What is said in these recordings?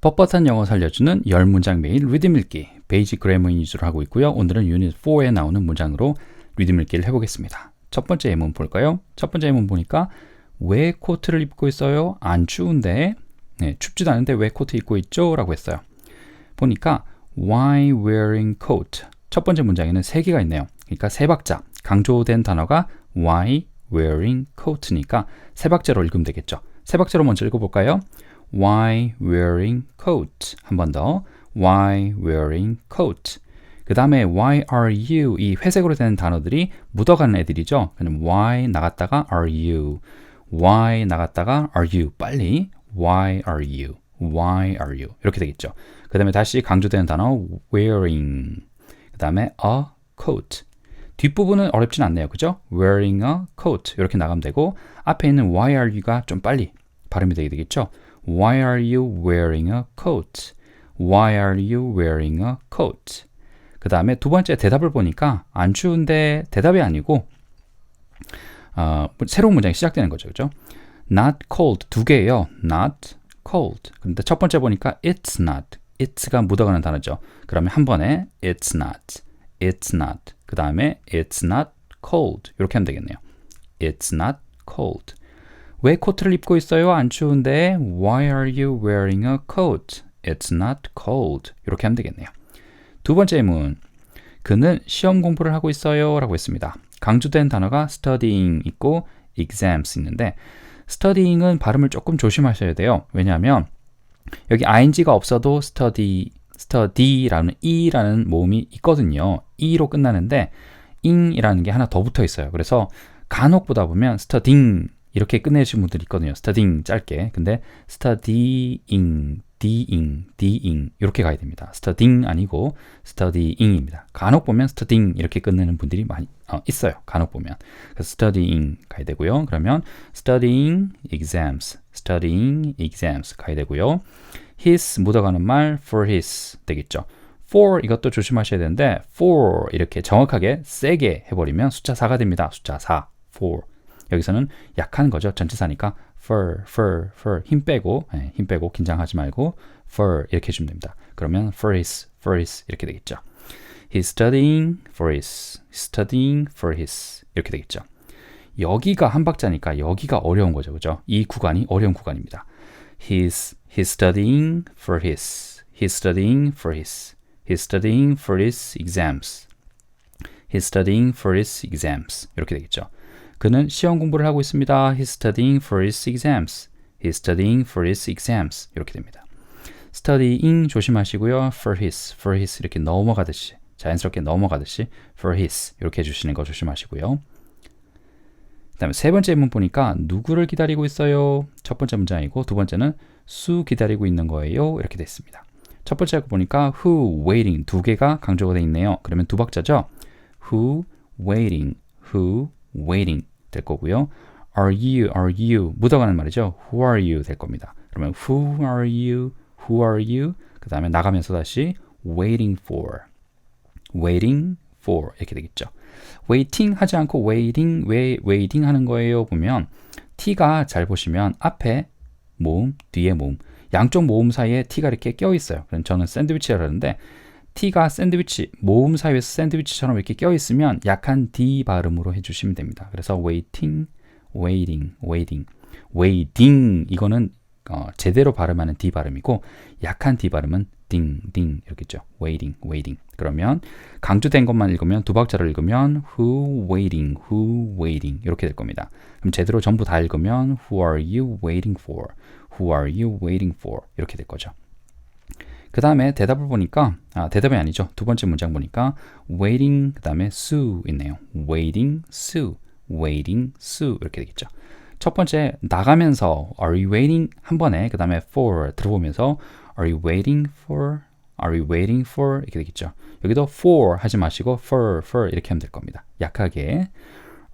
뻣뻣한 영어 살려주는 10문장 매일 리듬 읽기 베이직 그래머 위주로 하고 있고요. 오늘은 유닛 4에 나오는 문장으로 리듬 읽기를 해보겠습니다. 첫 번째 예문 볼까요? 첫 번째 예문 보니까 왜 코트를 입고 있어요? 안 추운데 네, 춥지도 않은데 왜 코트 입고 있죠? 라고 했어요. 보니까 why wearing coat 첫 번째 문장에는 세 개가 있네요. 그러니까 세 박자 강조된 단어가 why wearing coat니까 세 박자로 읽으면 되겠죠. 세 박자로 먼저 읽어볼까요? Why wearing coat? 한 번 더. Why wearing coat? 그 다음에 why are you? 이 회색으로 되는 단어들이 묻어가는 애들이죠. 그럼 why 나갔다가 are you? why 나갔다가 are you? 빨리. why are you? why are you? 이렇게 되겠죠. 그 다음에 다시 강조되는 단어 wearing. 그 다음에 a coat. 뒷부분은 어렵진 않네요. 그죠? wearing a coat. 이렇게 나가면 되고 앞에 있는 why are you가 좀 빨리 발음이 되게 되겠죠. Why are you wearing a coat? Why are you wearing a coat? 그 다음에 두 번째 대답을 보니까 안 추운데 대답이 아니고 어, 새로운 문장이 시작되는 거죠. 그죠? Not cold 두 개예요. Not cold. 그런데 첫 번째 보니까 it's not. it's가 묻어가는 단어죠. 그러면 한 번에 it's not. it's not. 그 다음에 it's not cold. 이렇게 하면 되겠네요. It's not cold. 왜 코트를 입고 있어요? 안 추운데 Why are you wearing a coat? It's not cold. 이렇게 하면 되겠네요. 두 번째 예문. 그는 시험 공부를 하고 있어요. 라고 했습니다. 강조된 단어가 studying 있고 exams 있는데 studying은 발음을 조금 조심하셔야 돼요. 왜냐하면 여기 ing가 없어도 study, study라는 e라는 모음이 있거든요. e로 끝나는데 ing이라는 게 하나 더 붙어 있어요. 그래서 간혹 보다 보면 studying 이렇게 끝내신 분들이 있거든요. studying 짧게. 근데 studying, dying, dying 이렇게 가야 됩니다. studying 아니고 studying입니다. 간혹 보면 studying 이렇게 끝내는 분들이 많이 어, 있어요. 간혹 보면. 그래서 studying 가야 되고요. 그러면 studying exams, studying exams 가야 되고요. his 묻어가는 말 for his 되겠죠. for 이것도 조심하셔야 되는데 for 이렇게 정확하게 세게 해버리면 숫자 4가 됩니다. 숫자 4, for 여기서는 약한 거죠. 전치사니까 for, for, for 힘 빼고 네, 힘 빼고 긴장하지 말고 for 이렇게 해주면 됩니다. 그러면 for his, for his 이렇게 되겠죠. He's studying for his, studying for his 이렇게 되겠죠. 여기가 한 박자니까 여기가 어려운 거죠, 그죠? 이 구간이 어려운 구간입니다. He's he's studying for his, he's studying for his, he's studying for his exams, he's studying for his exams 이렇게 되겠죠. 그는 시험 공부를 하고 있습니다. He's studying for his exams. He's studying for his exams. 이렇게 됩니다. studying 조심하시고요. for his, for his 이렇게 넘어가듯이 자연스럽게 넘어가듯이 for his 이렇게 해주시는 거 조심하시고요. 그 다음에 세 번째 문 보니까 누구를 기다리고 있어요? 첫 번째 문장이고 두 번째는 수 기다리고 있는 거예요. 이렇게 됐습니다. 첫 번째 거 보니까 who waiting 두 개가 강조가 되어 있네요. 그러면 두 박자죠. who waiting, who waiting 될 거고요. Are you, are you 묻어가는 말이죠. Who are you 될 겁니다. 그러면 Who are you, who are you 그 다음에 나가면서 다시 waiting for, waiting for 이렇게 되겠죠. waiting 하지 않고 waiting, 왜 waiting 하는 거예요 보면 t가 잘 보시면 앞에 모음, 뒤에 모음 양쪽 모음 사이에 t가 이렇게 껴 있어요. 저는 샌드위치라고 하는데 t가 샌드위치, 모음 사이에서 샌드위치처럼 이렇게 껴 있으면 약한 d 발음으로 해주시면 됩니다. 그래서 waiting, waiting, waiting, waiting 이거는 어, 제대로 발음하는 d 발음이고 약한 d 발음은 ding, ding 이렇게죠. waiting, waiting. 그러면 강조된 것만 읽으면 두 박자를 읽으면 who waiting, who waiting 이렇게 될 겁니다. 그럼 제대로 전부 다 읽으면 who are you waiting for, who are you waiting for 이렇게 될 거죠. 그 다음에 대답을 보니까 아, 대답이 아니죠. 두 번째 문장 보니까 waiting 그 다음에 Sue 있네요. waiting Sue, waiting Sue 이렇게 되겠죠. 첫 번째 나가면서 are you waiting 한 번에 그 다음에 for 들어보면서 are you waiting for, are you waiting for 이렇게 되겠죠. 여기도 for 하지 마시고 for, for 이렇게 하면 될 겁니다. 약하게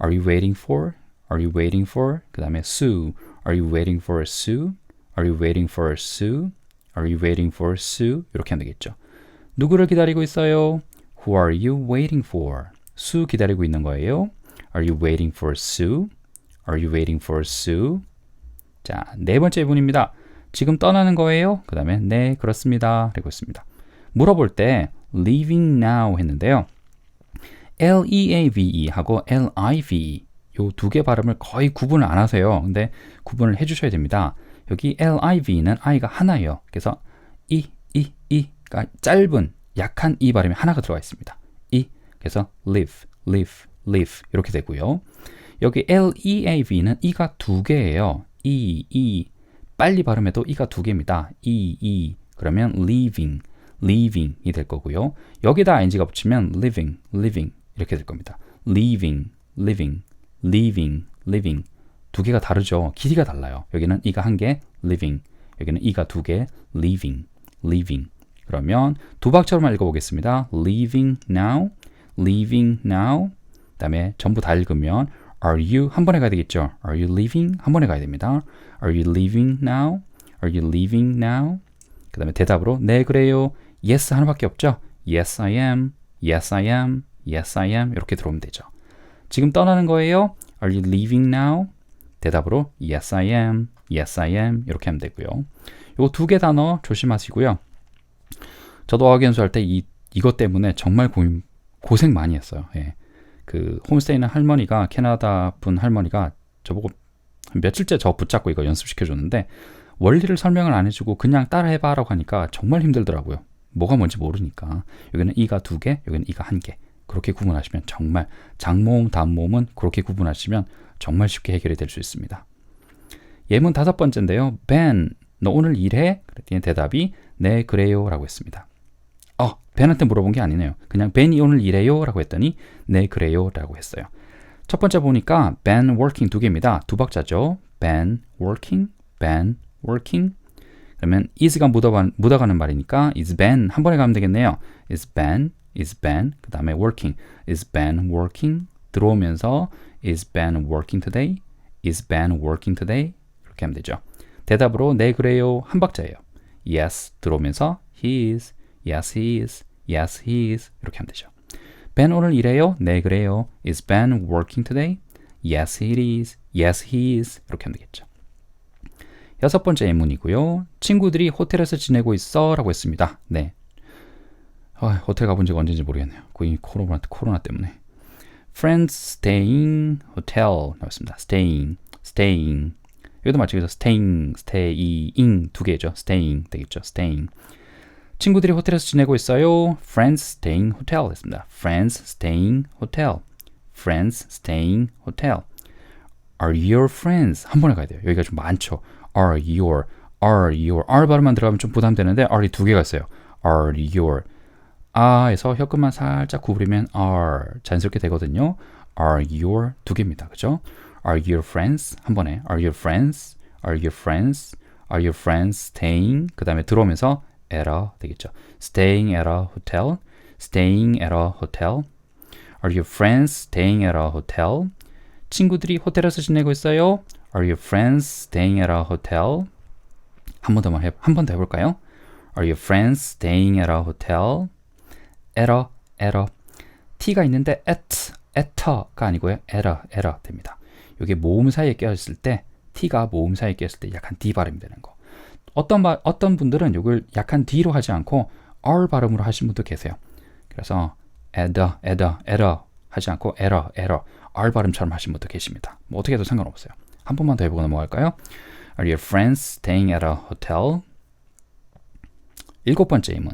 are you waiting for, are you waiting for 그 다음에 Sue, are you waiting for Sue, are you waiting for Sue Are you waiting for Sue? 이렇게 하면 되겠죠. 누구를 기다리고 있어요? Who are you waiting for? 수 기다리고 있는 거예요. Are you waiting for Sue? Are you waiting for Sue? 자, 네 번째 부분입니다. 지금 떠나는 거예요? 그 다음에 네, 그렇습니다. 라고 했습니다. 물어볼 때 leaving now 했는데요. L-E-A-V-E 하고 L-I-V-E 요 두 개 발음을 거의 구분을 안 하세요. 근데 구분을 해주셔야 됩니다. 여기 L-I-V는 I가 하나예요. 그래서 이, 이, 이가 짧은 약한 이 발음이 하나가 들어가 있습니다. 이 그래서 live, live, live 이렇게 되고요. 여기 L-E-A-V는 이가 두 개예요. 이, 이 빨리 발음해도 이가 두 개입니다. 이, 이 그러면 leaving, leaving이 될 거고요. 여기다 ing가 붙이면 living, living 이렇게 될 겁니다. leaving, living, leaving, living 두 개가 다르죠. 길이가 달라요. 여기는 이가 한 개, living. 여기는 이가 두 개, leaving, leaving. 그러면 두 박자로만 읽어보겠습니다. leaving now, leaving now. 그 다음에 전부 다 읽으면 are you 한 번에 가야 되겠죠. are you leaving 한 번에 가야 됩니다. are you leaving now? are you leaving now? 그 다음에 대답으로 네 그래요. yes 하나밖에 없죠. yes I am, yes I am, yes I am 이렇게 들어오면 되죠. 지금 떠나는 거예요. are you leaving now? 대답으로 yes I am, yes I am 이렇게 하면 되고요. 요두개 단어 조심하시고요. 저도 어학연수 할 때 이 이것 때문에 정말 고민 고생 많이 했어요. 예. 그 홈스테이는 할머니가 캐나다 분 할머니가 저보고 며칠째 저 붙잡고 이거 연습시켜 줬는데 원리를 설명을 안 해주고 그냥 따라 해봐라고 하니까 정말 힘들더라고요. 뭐가 뭔지 모르니까 여기는 이가 두 개, 여기는 이가 한 개. 그렇게 구분하시면 정말 장모음, 단모음은 그렇게 구분하시면 정말 쉽게 해결이 될 수 있습니다. 예문 다섯 번째인데요. Ben, 너 오늘 일해? 그랬더니 대답이 네, 그래요. 라고 했습니다. 어, 벤한테 물어본 게 아니네요. 그냥 벤이 오늘 일해요? 라고 했더니 네, 그래요. 라고 했어요. 첫 번째 보니까 Ben working 두 개입니다. 두 박자죠. Ben working, Ben working. 그러면 is가 묻어가, 묻어가는 말이니까 is Ben 한 번에 가면 되겠네요. is Ben, is Ben. 그 다음에 working, is Ben working. 들어오면서 Is Ben working today? Is Ben working today? 이렇게 하면 되죠. 대답으로 네 그래요 한 박자예요. Yes 들어오면서 he is, yes he is, yes he is 이렇게 하면 되죠. Ben 오늘 일해요? 네 그래요. Is Ben working today? Yes it is, yes he is 이렇게 하면 되겠죠. 여섯 번째 예문이고요. 친구들이 호텔에서 지내고 있어 라고 했습니다. 네. 아, 호텔 가본 지가 언제인지 모르겠네요. 거의 코로나, 코로나 때문에. friends staying hotel 나왔습니다. staying, staying. 여기도 마찬가지로 staying, staying 두 개죠. staying 되겠죠. staying. 친구들이 호텔에서 지내고 있어요. friends staying hotel 했습니다. friends staying hotel. friends staying hotel. are your friends 한 번에 가야 돼요. 여기가 좀 많죠. are your, are your, r 발음만 들어가면 좀 부담되는데 r이 두 개가 있어요. are your. 아에서 혀끝만 살짝 구부리면 are 자연스럽게 되거든요. are your 두 개입니다. 그죠? are your friends 한 번에 are your friends are your friends are your friends staying 그 다음에 들어오면서 at a 되겠죠. staying at a hotel staying at a hotel are your friends staying at a hotel 친구들이 호텔에서 지내고 있어요. are your friends staying at a hotel 한 번더한번 더 해볼까요? are your friends staying at a hotel error, error. t가 있는데 at, at가 아니고요. error, error 됩니다. 이게 모음 사이에 껴있을 때 t가 모음 사이에 껴있을 때 약간 d 발음이 되는 거. 어떤 바, 어떤 분들은 이걸 약간 d로 하지 않고 r 발음으로 하신 분도 계세요. 그래서 error, error, error 하지 않고 error, error, r 발음처럼 하신 분도 계십니다. 뭐 어떻게 해도 상관없어요. 한 번만 더 해보고 넘어갈까요? Are your friends staying at a hotel? 일곱 번째 의문.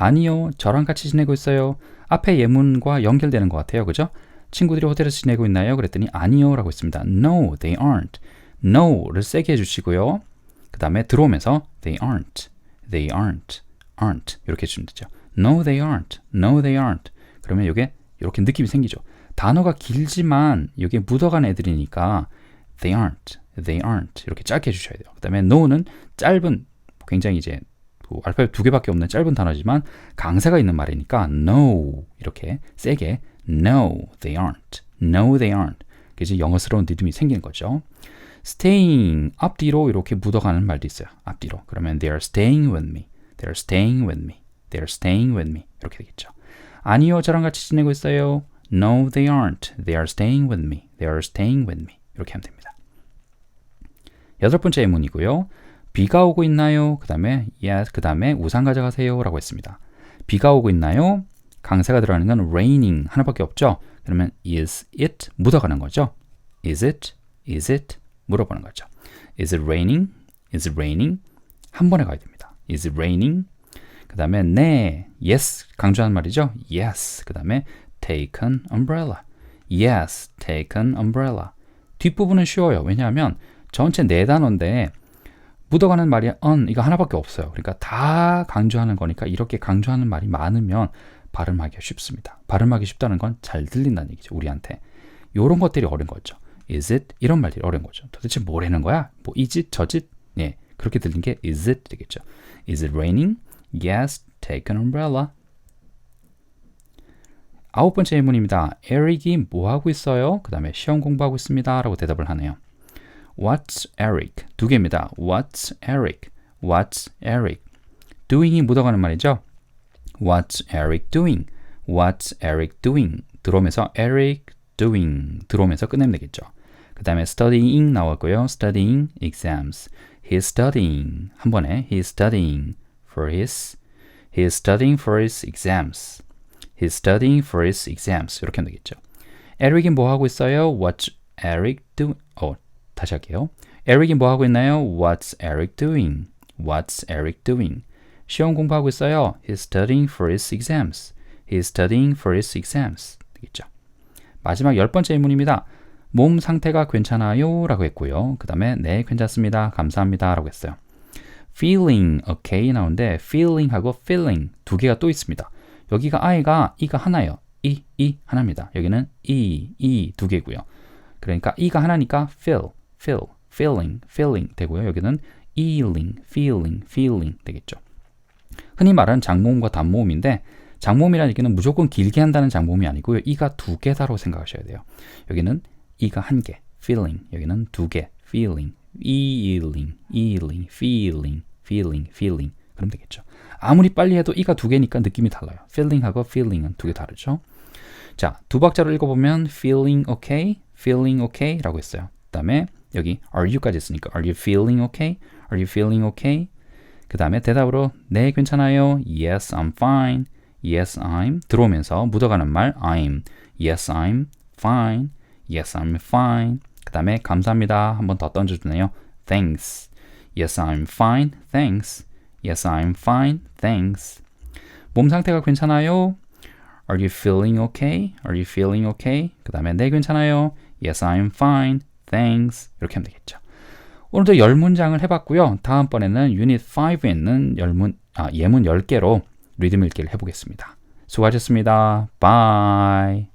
아니요, 저랑 같이 지내고 있어요. 앞에 예문과 연결되는 것 같아요. 그죠? 친구들이 호텔에서 지내고 있나요? 그랬더니 아니요 라고 했습니다. No, they aren't. No를 세게 해주시고요. 그 다음에 들어오면서 they aren't, they aren't, aren't 이렇게 해주면 되죠. No, they aren't. No, they aren't. 그러면 이게 이렇게 느낌이 생기죠. 단어가 길지만 이게 묻어간 애들이니까 they aren't, they aren't 이렇게 짧게 해주셔야 돼요. 그 다음에 no는 짧은 굉장히 이제 그 알파벳 두 개밖에 없는 짧은 단어지만 강세가 있는 말이니까 no 이렇게 세게 no they aren't no they aren't 이제 영어스러운 리듬이 생기는 거죠. staying 앞뒤로 이렇게 묻어가는 말도 있어요. 앞뒤로 그러면 they are staying with me they are staying with me they are staying with me 이렇게 되겠죠. 아니요 저랑 같이 지내고 있어요. No they aren't they are staying with me they are staying with me 이렇게 하면 됩니다. 여덟 번째 예문이고요. 비가 오고 있나요? 그 다음에 yes, 그 다음에 우산 가져가세요 라고 했습니다. 비가 오고 있나요? 강세가 들어가는 건 raining 하나밖에 없죠. 그러면 is it 묻어가는 거죠. is it, is it 물어보는 거죠. is it raining? is it raining? 한 번에 가야 됩니다. is it raining? 그 다음에 네, yes 강조하는 말이죠. yes. 그 다음에 take an umbrella. yes, take an umbrella. 뒷부분은 쉬워요. 왜냐하면 전체 네 단어인데 묻어가는 말이 on 이거 하나밖에 없어요. 그러니까 다 강조하는 거니까 이렇게 강조하는 말이 많으면 발음하기가 쉽습니다. 발음하기 쉽다는 건 잘 들린다는 얘기죠. 우리한테. 요런 것들이 어려운 거죠. is it 이런 말들이 어려운 거죠. 도대체 뭐라는 거야? 뭐 is it, does it? 예, 그렇게 들린 게 is it 되겠죠. is it raining? Yes, take an umbrella. 아홉 번째 질문입니다. 에릭이 뭐 하고 있어요? 그 다음에 시험 공부하고 있습니다. 라고 대답을 하네요. What's Eric? 두 개입니다. What's Eric? What's Eric? doing이 묻어가는 말이죠. What's Eric doing? What's Eric doing? 들어오면서 Eric doing 들어오면서 끝내면 되겠죠. 그 다음에 studying 나왔고요. studying exams. He's studying 한 번에 he's studying for his he's studying for his exams. He's studying for his exams. 이렇게 하면 되겠죠. 에릭이 뭐 하고 있어요? What's Eric doing? 어, 다시 할게요. 에릭이 뭐 하고 있나요? What's Eric doing? What's Eric doing? 시험 공부하고 있어요. He's studying for his exams. He's studying for his exams. 되겠죠. 마지막 열 번째 질문입니다. 몸 상태가 괜찮아요? 라고 했고요. 그 다음에 네, 괜찮습니다. 감사합니다. 라고 했어요. feeling okay 나오는데 feeling하고 feeling 두 개가 또 있습니다. 여기가 I가 E가 하나예요. E, E 하나입니다. 여기는 E, E 두 개고요. 그러니까 E가 하나니까 feel, feel, feeling, feeling 되고요. 여기는 feeling, feeling, feeling 되겠죠. 흔히 말하는 장모음과 단모음인데 장모음이라는 얘기는 무조건 길게 한다는 장모음이 아니고요. E가 두 개다라고 생각하셔야 돼요. 여기는 E가 한 개, feeling. 여기는 두 개, feeling, feeling, feeling, feeling, feeling, feeling. 그럼 되겠죠. 아무리 빨리 해도 이가 두 개니까 느낌이 달라요. feeling하고 feeling은 두 개 다르죠. 자, 두 박자로 읽어보면 feeling okay, feeling okay 라고 했어요. 그 다음에 여기 are you까지 있으니까 are you feeling okay? are you feeling okay? 그 다음에 대답으로 네, 괜찮아요. yes, I'm fine. yes, I'm 들어오면서 묻어가는 말 I'm. yes, I'm fine. yes, I'm fine. 그 다음에 감사합니다. 한 번 더 던져주네요. thanks. yes, I'm fine. thanks. Yes, I'm fine. Thanks. 몸 상태가 괜찮아요? Are you feeling okay? Are you feeling okay? 그 다음에 네, 괜찮아요. Yes, I'm fine. Thanks. 이렇게 하면 되겠죠. 오늘도 열 문장을 해봤고요. 다음번에는 유닛 5에 있는 열문, 아, 예문 10개로 리듬 읽기를 해보겠습니다. 수고하셨습니다. Bye.